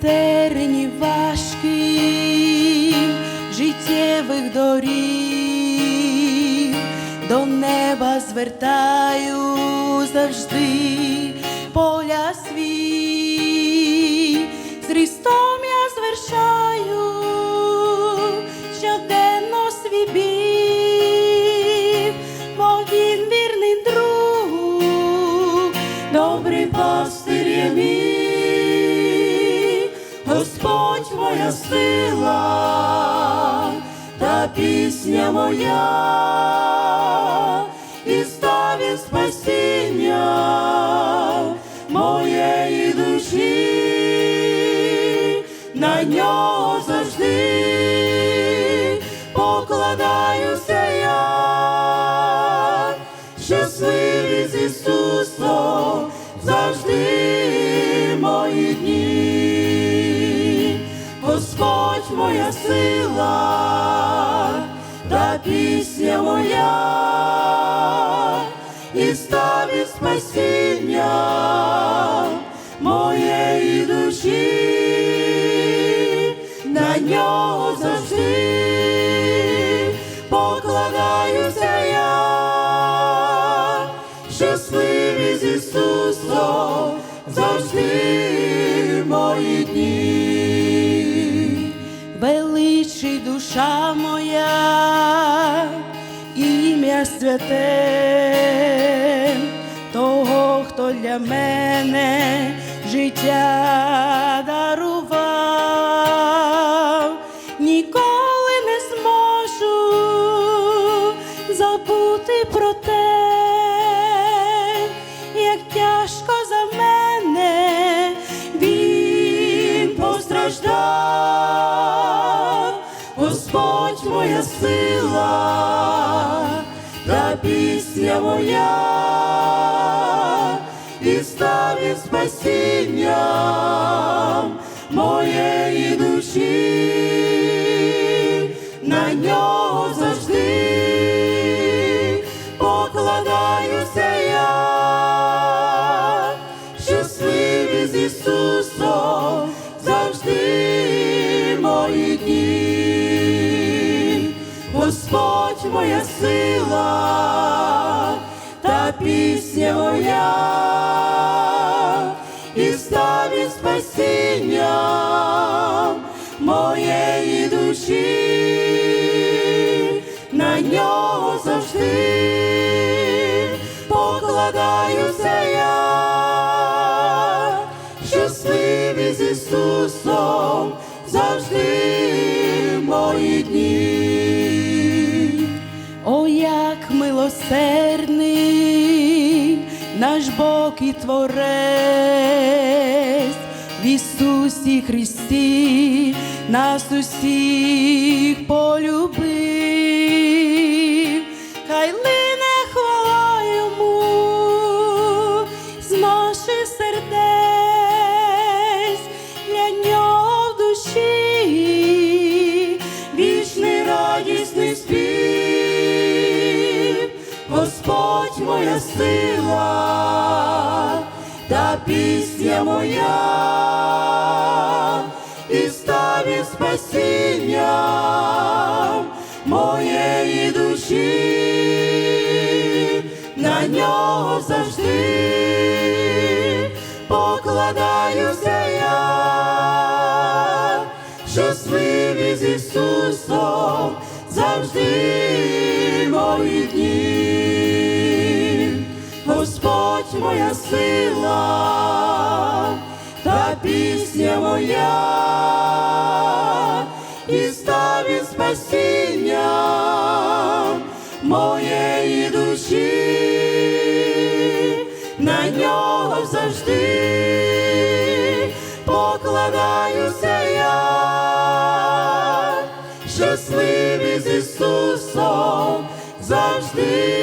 терні важких життєвих доріг, до неба звертаю завжди поля свій, з Христом я звершаю щоденно свій біг, бо він вірний друг, добрий пастир Господь моя сила та пісня моя, і ставі спасіння моєї душі, на нього Господь моя сила та пісня моя, і ставі спасіння моєї душі, на нього завжди покладаюся я, щасливий з Ісусом завжди мої дні. Святе, того, хто для мене життя дарував, ніколи не зможу забути про те, як тяжко за мене він постраждав, Господь моя сила пісня моя, і став і спасінням моєї душі, на нього Господь моя сила та пісня моя, і став він спасінням моєї душі, на нього завжди покладаюся я, щасливий з Ісусом завжди мої дні. Милосердний наш Бог і Творець в Ісусі Христі нас усіх полюбив, моя сила та пісня моя, і став він спасінням моєї душі, на нього завжди покладаюся я, щасливий з Ісусом завжди мої дні, Господь моя сила та пісня моя, і став він спасінням моєї душі, на нього завжди покладаюся я, щасливий з Ісусом завжди